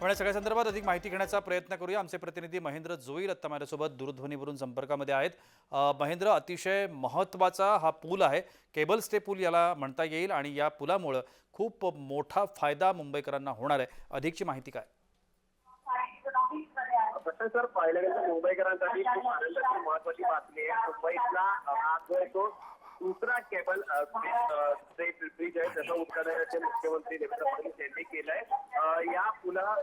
पण या सगळ्या संदर्भात अधिक माहिती घेण्याचा प्रयत्न करूया. आमचे प्रतिनिधी महेंद्र जोईल आत्ता माझ्यासोबत दूरध्वनीवरून संपर्कामध्ये आहेत. महेंद्र अतिशय महत्त्वाचा हा पूल आहे. केबल स्टे पूल याला म्हणता येईल आणि या पुलामुळं खूप मोठा फायदा मुंबईकरांना होणार आहे. अधिकची माहिती काय? सर पाहिलं गेलं मुंबईकरांसाठी खूप आनंदाची महत्वाची बातमी आहे. मुंबईतला हा जो दुसरा केबल ब्रिज स्ट्रेट ब्रिज आहे त्याचं उद्घाटनाचे मुख्यमंत्री देवेंद्र फडणवीस यांनी केलंय. या पुला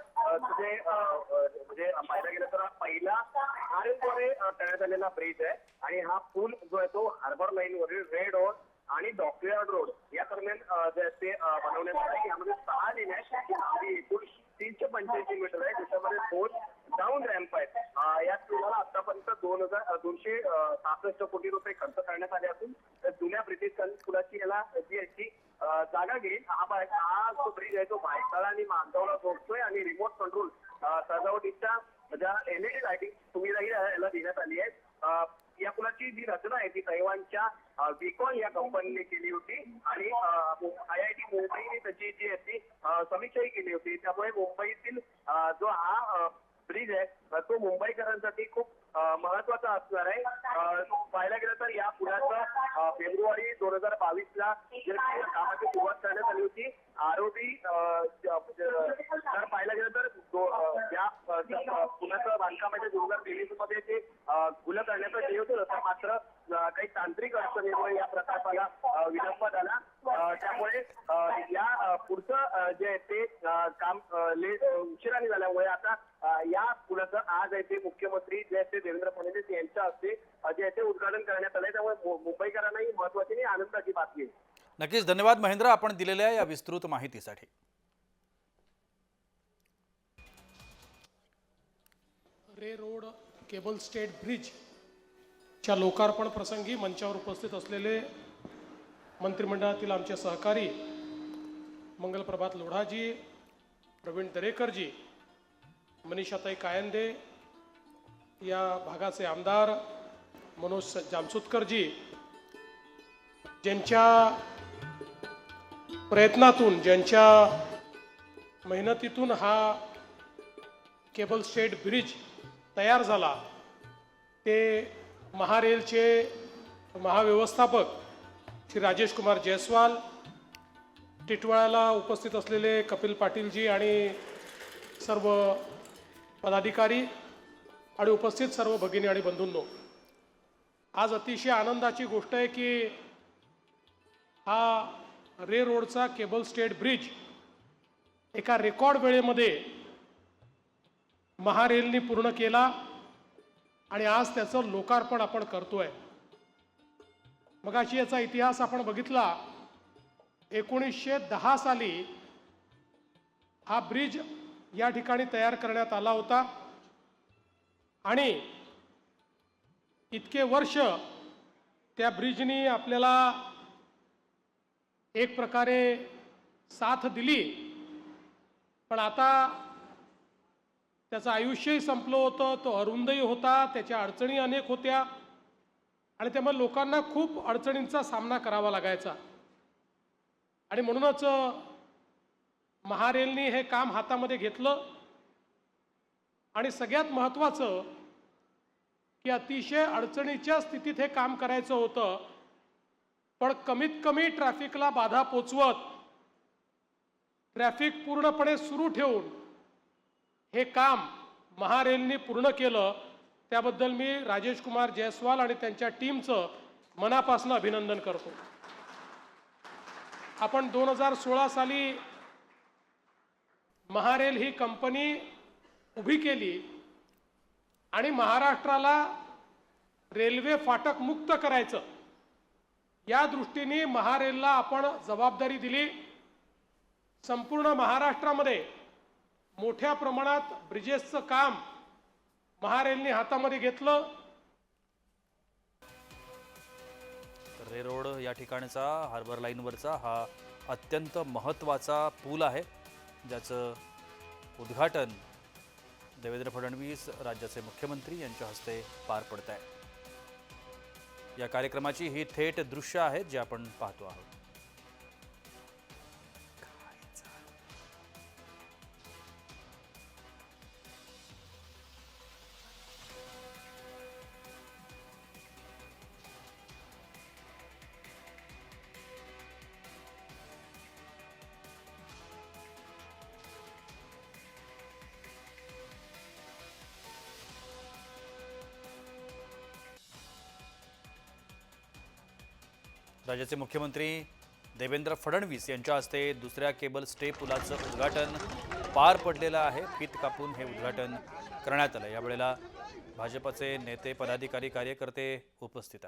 जे म्हणजे पाहायला गेलं तर हा पहिला आरेद्वारे करण्यात आलेला ब्रिज आहे. आणि हा पूल जो आहे तो हार्बर लाईन वरील रेड रोड आणि डॉकयार्ड रोड या दरम्यान जे आहे ते बनवण्यात आले. यामध्ये सहा लेन आहेत. ही एकूण तीनशे पंच्याऐंशी मीटर आहे. त्याच्यामध्ये दोन डाऊन रॅम्प आहेत. या पुलाला आतापर्यंत दोन हजार दोनशे सहासष्ट कोटी रुपये खर्च करण्यात आले असून पुलाची याला जी आहे ती जागा घेईल हा बाय- हा जो ब्रिज आहे तो भायखळा आणि मांजवला जोडतोय आणि रिमोट कंट्रोल सजावटीच्या ज्या एलईडी लाइटिंग सुविधाही याला देण्यात आली आहे या पुलाची जी रचना आहे ती तैवानच्या विकॉन या कंपनीने केली होती. आणि आय आय टी मुंबईने त्याची जी आहे ती समीक्षाही केली होती. त्यामुळे मुंबईतील जो हा ब्रिज आहे eh, तो मुंबईकरांसाठी खूप महत्त्वाचा असणार आहे. पाहायला गेलं तर या पुलाचं फेब्रुवारी दोन हजार बावीस ला कामाची सुरुवात करण्यात आली होती आरोपी तर पाहायला गेलं तर या अ, बांधकाम अ, पुलाचं बांधकामाच्या दोन हजार तेवीसमध्ये ते खुलं करण्याचं जे होतं. मात्र काही तांत्रिक अडचणीमुळे या प्रकल्पाला विलंब झाला. त्यामुळे या पुढचं जे आहे ते काम उशिराने झाल्यामुळे आता या पुलाचं आज आहे ते मुख्यमंत्री जे आहे ते देवेंद्र फडणवीस यांच्या हस्ते जे आहे ते उद्घाटन करण्यात आलंय. त्यामुळे मु- मुंबईकरांना ही महत्वाची आणि आनंदाची बातमी आहे. नक्कीच. धन्यवाद महेंद्र. आपण दिलेल्या या विस्तृत माहितीसाठी. Reay Road cable stayed bridge च्या लोकार्पण प्रसंगी मंचावर उपस्थित असलेले मंत्रिमंडळातील आमचे सहकारी मंगलप्रभात लोढाजी प्रवीण दरेकरजी मनीषाताई कायंदे या भागाचे आमदार मनोज जामसुतकरजी ज्यांच्या प्रयत्नातून ज्यांच्या मेहनतीतून हा केबल स्टेट ब्रिज तयार झाला ते महारेलचे महाव्यवस्थापक श्री राजेश कुमार जयस्वाल टिटवाळ्याला उपस्थित असलेले कपिल पाटीलजी आणि सर्व पदाधिकारी आणि उपस्थित सर्व भगिनी आणि बंधूंनो आज अतिशय आनंदाची गोष्ट आहे की हा रे रोडचा केबल स्टेट ब्रिज एका रेकॉर्ड वेळेमध्ये महारेलनी पूर्ण केला आणि आज त्याचं लोकार्पण आपण करतो आहे मग मगाशी याचा इतिहास आपण बघितला. एकोणीसशे दहा साली हा ब्रिज या ठिकाणी तयार करण्यात आला होता. आणि इतके वर्ष त्या ब्रिजनी आपल्याला एक प्रकारे साथ दिली. पण आता त्याचं आयुष्यही संपलं होतं तो अरुंदही होता त्याच्या अडचणी अनेक होत्या. आणि त्यामुळे लोकांना खूप अडचणींचा सामना करावा लागायचा. आणि म्हणूनच महारेलनी हे काम हातामध्ये घेतलं. आणि सगळ्यात महत्त्वाचं की अतिशय अडचणीच्या स्थितीत हे काम करायचं होतं पण कमीत कमी ट्रॅफिकला बाधा पोचवत ट्रॅफिक पूर्णपणे सुरू ठेवून हे काम महारेलनी पूर्ण केलं. त्याबद्दल मी राजेश कुमार जयस्वाल आणि त्यांच्या टीमचं मनापासून अभिनंदन करतो. आपण दोन हजार सोळा साली महारेल ही कंपनी उभी केली आणि महाराष्ट्राला रेल्वे फाटक मुक्त करायचं या दृष्टीने महारेलला आपण जबाबदारी दिली. संपूर्ण महाराष्ट्रामध्ये मोठ्या प्रमाणात ब्रिजेसचं काम महारेलनी हातामध्ये घेतलं. रे रोड या ठिकाणचा हार्बर लाईनवरचा हा अत्यंत महत्त्वाचा पूल आहे ज्याचं उद्घाटन देवेंद्र फडणवीस राज्याचे मुख्यमंत्री यांच्या हस्ते पार पडत आहे या कार्यक्रमाची ही थेट दृश्य आहेत जे आपण पाहतो आहोत. राज्याचे मुख्यमंत्री देवेंद्र फडणवीस यांच्या हस्ते दुसऱ्या केबल स्टे पुलाचं उद्घाटन पार पडलेलं आहे. पीत कापून हे उद्घाटन करण्यात आलं. यावेळेला भाजपचे नेते पदाधिकारी कार्यकर्ते उपस्थित आहेत.